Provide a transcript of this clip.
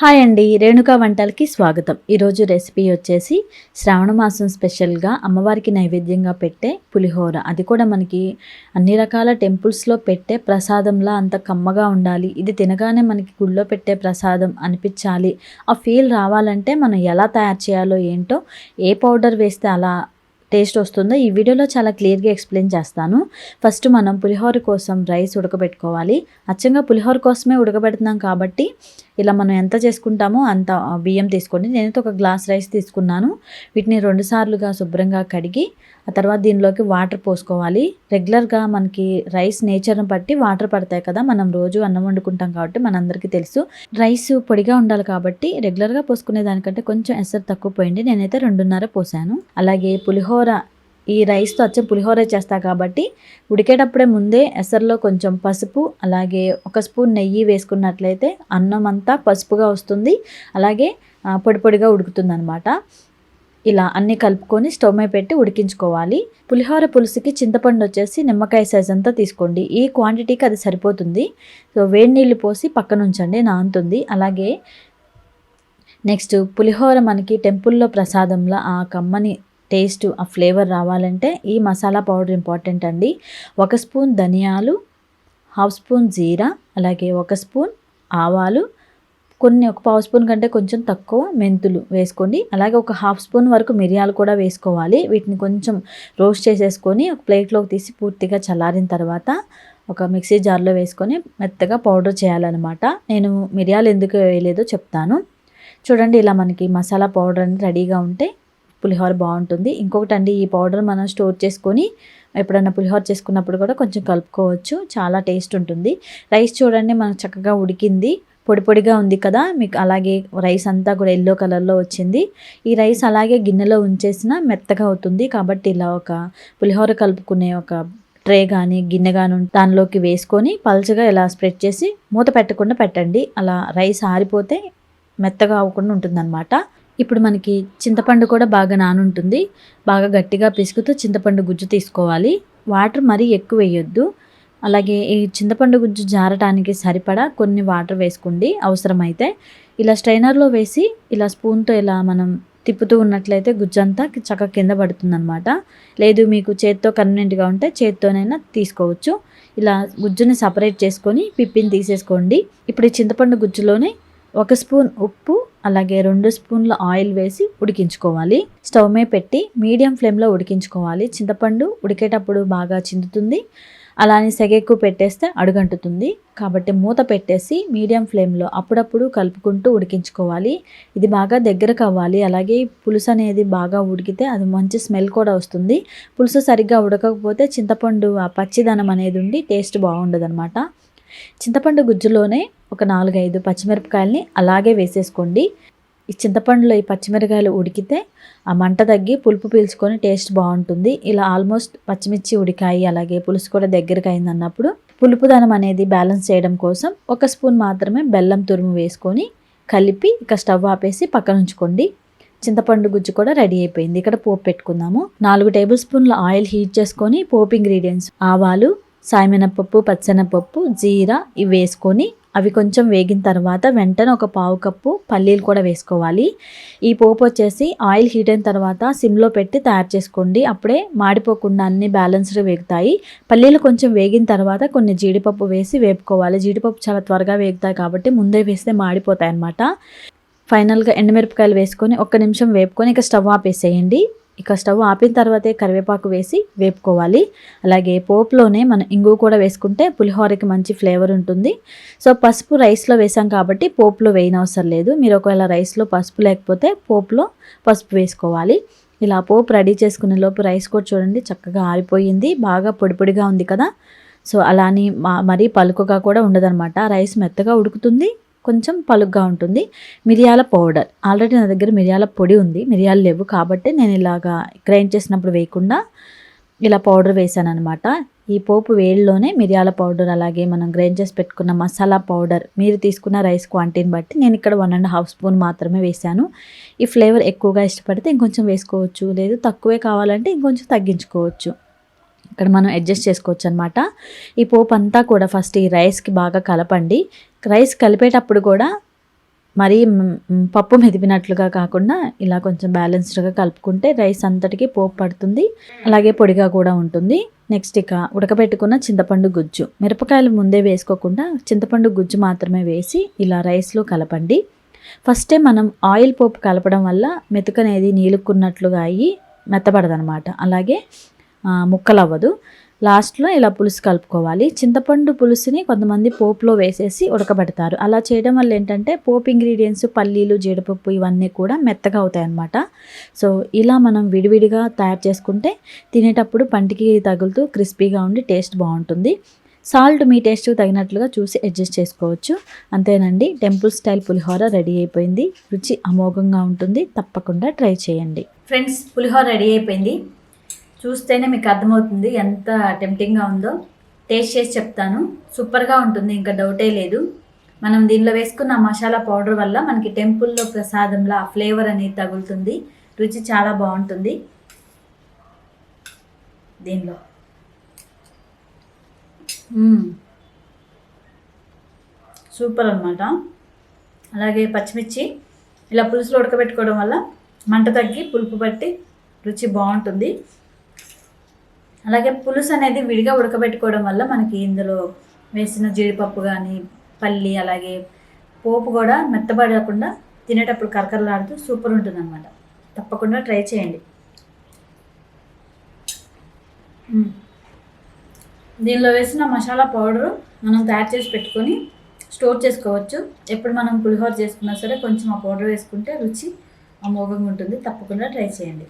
Hi అండి రేణుకా వంటలకి స్వాగతం. ఈరోజు రెసిపీ వచ్చేసి శ్రావణ మాసం స్పెషల్గా అమ్మవారికి నైవేద్యంగా పెట్టే పులిహోర. అది కూడా మనకి అన్ని రకాల టెంపుల్స్లో పెట్టే ప్రసాదంలా అంత కమ్మగా ఉండాలి. ఇది తినగానే మనకి గుళ్ళో పెట్టే ప్రసాదం అనిపించాలి. ఆ ఫీల్ రావాలంటే మనం ఎలా తయారు చేయాలో ఏంటో ఏ పౌడర్ వేస్తే అలా టేస్ట్ వస్తుందో ఈ వీడియోలో చాలా క్లియర్గా ఎక్స్ప్లెయిన్ చేస్తాను. ఫస్ట్ మనం పులిహోర కోసం రైస్ ఉడకబెట్టుకోవాలి. అచ్చంగా పులిహోర కోసమే ఉడకబెడుతున్నాం కాబట్టి ఇలా మనం ఎంత చేసుకుంటామో అంత బియ్యం తీసుకోండి నేనైతే ఒక గ్లాస్ రైస్ తీసుకున్నాను. వీటిని రెండుసార్లుగా శుభ్రంగా కడిగి ఆ తర్వాత దీనిలోకి వాటర్ పోసుకోవాలి. రెగ్యులర్గా మనకి రైస్ నేచర్ని బట్టి వాటర్ పడతాయి కదా. మనం రోజు అన్నం వండుకుంటాం కాబట్టి మనందరికీ తెలుసు. రైస్ పొడిగా ఉండాలి కాబట్టి రెగ్యులర్గా పోసుకునే దానికంటే కొంచెం ఎసరు తక్కువ పోయింది నేనైతే రెండున్నర పోసాను. అలాగే పులిహోర ఈ రైస్తో వచ్చే పులిహోర చేస్తా కాబట్టి ఉడికేటప్పుడే ముందే ఎసర్లో కొంచెం పసుపు అలాగే ఒక స్పూన్ నెయ్యి వేసుకున్నట్లయితే అన్నం అంతా పసుపుగా వస్తుంది. అలాగే పొడి పొడిగా ఉడుకుతుంది అనమాట ఇలా అన్నీ కలుపుకొని స్టవ్ మీద పెట్టి ఉడికించుకోవాలి. పులిహోర పులుసుకి చింతపండు వచ్చేసి నిమ్మకాయ సైజ్ అంతా తీసుకోండి. ఈ క్వాంటిటీకి అది సరిపోతుంది. సో వేడి నీళ్ళు పోసి పక్కన ఉంచండి నానుతుంది. అలాగే నెక్స్ట్ పులిహోర మనకి టెంపుల్లో ప్రసాదంలో ఆ కమ్మని టేస్ట్ ఆ ఫ్లేవర్ రావాలంటే ఈ మసాలా పౌడర్ ఇంపార్టెంట్ అండి. ఒక స్పూన్ ధనియాలు హాఫ్ స్పూన్ జీరా అలాగే ఒక స్పూన్ ఆవాలు కొన్ని ఒక పావు స్పూన్ కంటే కొంచెం తక్కువ మెంతులు వేసుకోండి. అలాగే ఒక హాఫ్ స్పూన్ వరకు మిరియాలు కూడా వేసుకోవాలి. వీటిని కొంచెం రోస్ట్ చేసేసుకొని ఒక ప్లేట్లోకి తీసి పూర్తిగా చల్లారిన తర్వాత ఒక మిక్సీ జార్లో వేసుకొని మెత్తగా పౌడర్ చేయాలన్నమాట. నేను మిరియాలు ఎందుకు వేయలేదో చెప్తాను. చూడండి ఇలా మనకి మసాలా పౌడర్ అనేది రెడీగా ఉంటే పులిహోర బాగుంటుంది. ఇంకొకటి అండి ఈ పౌడర్ మనం స్టోర్ చేసుకొని ఎప్పుడైనా పులిహోర చేసుకున్నప్పుడు కూడా కొంచెం కలుపుకోవచ్చు. చాలా టేస్ట్ ఉంటుంది. రైస్ చూడండి మనకు చక్కగా ఉడికింది. పొడి పొడిగా ఉంది కదా మీకు అలాగే రైస్ అంతా కూడా ఎల్లో కలర్లో వచ్చింది. ఈ రైస్ అలాగే గిన్నెలో ఉంచేసిన మెత్తగా అవుతుంది. కాబట్టి ఇలా ఒక పులిహోర కలుపుకునే ఒక ట్రే కానీ గిన్నె కానీ దానిలోకి వేసుకొని పల్చగా ఇలా స్ప్రెడ్ చేసి మూత పెట్టకుండా పెట్టండి. అలా రైస్ ఆరిపోతే మెత్తగా అవ్వకుండా ఉంటుందన్నమాట. ఇప్పుడు మనకి చింతపండు కూడా బాగా నానుంటుంది. బాగా గట్టిగా పిసుకుతూ చింతపండు గుజ్జు తీసుకోవాలి. వాటర్ మరీ ఎక్కువ వేయొద్దు. అలాగే ఈ చింతపండు గుజ్జు జారటానికి సరిపడా కొన్ని వాటర్ వేసుకోండి అవసరమైతే. ఇలా స్ట్రైనర్లో వేసి ఇలా స్పూన్తో ఇలా మనం తిప్పుతూ ఉన్నట్లయితే గుజ్జంతా చక్కగా కింద పడుతుందన్నమాట. లేదు మీకు చేత్తో కన్వీనెంట్గా ఉంటే చేత్తోనైనా తీసుకోవచ్చు. ఇలా గుజ్జుని సపరేట్ చేసుకొని పిప్పిని తీసేసుకోండి. ఇప్పుడు ఈ చింతపండు గుజ్జులోనే ఒక స్పూన్ ఉప్పు అలాగే రెండు స్పూన్ల ఆయిల్ వేసి ఉడికించుకోవాలి. స్టవ్ మీద పెట్టి మీడియం ఫ్లేమ్లో ఉడికించుకోవాలి. చింతపండు ఉడికేటప్పుడు బాగా చిందుతుంది. అలానే సెగెక్కు పెట్టేస్తే అడుగంటుతుంది. కాబట్టి మూత పెట్టేసి మీడియం ఫ్లేమ్లో అప్పుడప్పుడు కలుపుకుంటూ ఉడికించుకోవాలి. ఇది బాగా దగ్గరకు అవ్వాలి. అలాగే పులుసు అనేది బాగా ఉడికితే అది మంచి స్మెల్ కూడా వస్తుంది. పులుసు సరిగ్గా ఉడకకపోతే చింతపండు ఆ పచ్చిదనం అనేది ఉండి టేస్ట్ బాగుండదు చింతపండు గుజ్జులోనే ఒక నాలుగైదు పచ్చిమిరపకాయలని అలాగే వేసేసుకోండి. ఈ చింతపండులో ఈ పచ్చిమిరకాయలు ఉడికితే ఆ మంట తగ్గి పులుపు పీల్చుకొని టేస్ట్ బాగుంటుంది. ఇలా ఆల్మోస్ట్ పచ్చిమిర్చి ఉడికాయి అలాగే పులుసు కూడా దగ్గరకు అయింది అన్నప్పుడు పులుపుదనం అనేది బ్యాలెన్స్ చేయడం కోసం ఒక స్పూన్ మాత్రమే బెల్లం తురుము వేసుకొని కలిపి ఇక స్టవ్ ఆపేసి పక్కన ఉంచుకోండి. చింతపండు గుజ్జు కూడా రెడీ అయిపోయింది. ఇక్కడ పోపు పెట్టుకుందాము. నాలుగు టేబుల్ స్పూన్ల ఆయిల్ హీట్ చేసుకొని పోపు ఇంగ్రీడియంట్స్ ఆవాలు సాయమినపప్పు పచ్చెనపప్పు జీరా ఇవి వేసుకొని అవి కొంచెం వేగిన తర్వాత వెంటనే ఒక పావు కప్పు పల్లీలు కూడా వేసుకోవాలి. ఈ పోపు వచ్చేసి ఆయిల్ హీట్ అయిన తర్వాత సిమ్లో పెట్టి తయారు చేసుకోండి. అప్పుడే మాడిపోకుండా అన్ని బ్యాలెన్స్డ్ వేగుతాయి. పల్లీలు కొంచెం వేగిన తర్వాత కొన్ని జీడిపప్పు వేసి వేపుకోవాలి. జీడిపప్పు చాలా త్వరగా వేగుతాయి కాబట్టి ముందే వేస్తే మాడిపోతాయి అన్నమాట. ఫైనల్గా ఎండుమిరపకాయలు వేసుకొని ఒక్క నిమిషం వేపుకొని ఇక స్టవ్ ఆపేసేయండి ఇక స్టవ్ ఆపిన తర్వాతే కరివేపాకు వేసి వేపుకోవాలి. అలాగే పోపులోనే మనం ఇంగు కూడా వేసుకుంటే పులిహోరకి మంచి ఫ్లేవర్ ఉంటుంది. సో పసుపు రైస్లో వేసాం కాబట్టి పోపులో వేయనవసరం లేదు. మీరు ఒకవేళ రైస్లో పసుపు లేకపోతే పోపులో పసుపు వేసుకోవాలి. ఇలా పోపు రెడీ చేసుకునే లోపు రైస్ కూడా చూడండి చక్కగా ఆరిపోయింది. బాగా పొడిపొడిగా ఉంది కదా. సో అలాని మరీ పలుకగా కూడా ఉండదనమాట రైస్ మెత్తగా ఉడుకుతుంది. కొంచెం పలుగ్గా ఉంటుంది. మిరియాల పౌడర్. ఆల్రెడీ నా దగ్గర మిరియాల పొడి ఉంది. మిరియాలు లేవు కాబట్టి నేను ఇలాగా గ్రైండ్ చేసినప్పుడు వేయకుండా ఇలా పౌడర్ వేసాను అనమాట ఈ పోపు వేడిలోనే మిరియాల పౌడర్ అలాగే మనం గ్రైండ్ చేసి పెట్టుకున్న మసాలా పౌడర్ మీరు తీసుకున్న రైస్ క్వాంటిటీని బట్టి నేను ఇక్కడ వన్ అండ్ హాఫ్ స్పూన్ మాత్రమే వేసాను. ఈ ఫ్లేవర్ ఎక్కువగా ఇష్టపడితే ఇంకొంచెం వేసుకోవచ్చు. లేదు తక్కువే కావాలంటే ఇంకొంచెం తగ్గించుకోవచ్చు. ఇక్కడ మనం అడ్జస్ట్ చేసుకోవచ్చు అనమాట ఈ పోపు అంతా కూడా ఫస్ట్ ఈ రైస్కి బాగా కలపండి. రైస్ కలిపేటప్పుడు కూడా మరీ పప్పు మెదిపినట్లుగా కాకుండా ఇలా కొంచెం బ్యాలెన్స్డ్గా కలుపుకుంటే రైస్ అంతటికి పోపు పడుతుంది. అలాగే పొడిగా కూడా ఉంటుంది. నెక్స్ట్ ఇక ఉడకబెట్టుకున్న చింతపండు గుజ్జు. మిరపకాయలు ముందే వేసుకోకుండా చింతపండు గుజ్జు మాత్రమే వేసి ఇలా రైస్లో కలపండి. ఫస్టే మనం ఆయిల్ పోపు కలపడం వల్ల మెతుకనేది నీలుక్కున్నట్లుగా అయ్యి మెత్తబడదనమాట అలాగే ముక్కలు అవ్వదు లాస్ట్లో ఇలా పులుసు కలుపుకోవాలి. చింతపండు పులుసుని కొంతమంది పోపులో వేసేసి ఉడకబెడతారు. అలా చేయడం వల్ల ఏంటంటే పోపు ఇంగ్రీడియంట్స్ పల్లీలు జీడిపప్పు ఇవన్నీ కూడా మెత్తగా అవుతాయి అన్నమాట సో ఇలా మనం విడివిడిగా తయారు చేసుకుంటే తినేటప్పుడు పంటికి తగులుతూ క్రిస్పీగా ఉండి టేస్ట్ బాగుంటుంది. సాల్ట్ మీ టేస్ట్కి తగినట్లుగా చూసి అడ్జస్ట్ చేసుకోవచ్చు. అంతేనండి టెంపుల్ స్టైల్ పులిహోర రెడీ అయిపోయింది. రుచి అమోఘంగా ఉంటుంది. తప్పకుండా ట్రై చేయండి. ఫ్రెండ్స్ పులిహోర రెడీ అయిపోయింది. చూస్తేనే మీకు అర్థమవుతుంది ఎంత టెంప్టింగ్గా ఉందో. టేస్ట్ చేసి చెప్తాను. సూపర్గా ఉంటుంది ఇంకా డౌటే లేదు. మనం దీనిలో వేసుకున్న మసాలా పౌడర్ వల్ల మనకి టెంపుల్లో ప్రసాదంలో ఆ ఫ్లేవర్ అనేది తగులుతుంది. రుచి చాలా బాగుంటుంది. దీనిలో. సూపర్ అనమాట అలాగే పచ్చిమిర్చి. ఇలా పులుసులో ఉడకబెట్టుకోవడం వల్ల మంట తగ్గి పులుపు పట్టి రుచి బాగుంటుంది. అలాగే పులుసు అనేది విడిగా ఉడకబెట్టుకోవడం వల్ల మనకి ఇందులో వేసిన జీడిపప్పు కానీ పల్లి అలాగే పోపు కూడా మెత్తబడకుండా తినేటప్పుడు కరకరలాడుతూ సూపర్ ఉంటుంది అనమాట తప్పకుండా ట్రై చేయండి. దీనిలో వేసిన మసాలా పౌడరు మనం తయారు చేసి పెట్టుకొని స్టోర్ చేసుకోవచ్చు. ఎప్పుడు మనం పులిహోర చేసుకున్నా సరే కొంచెం ఆ పౌడర్ వేసుకుంటే రుచి అమోఘంగా ఉంటుంది. తప్పకుండా ట్రై చేయండి.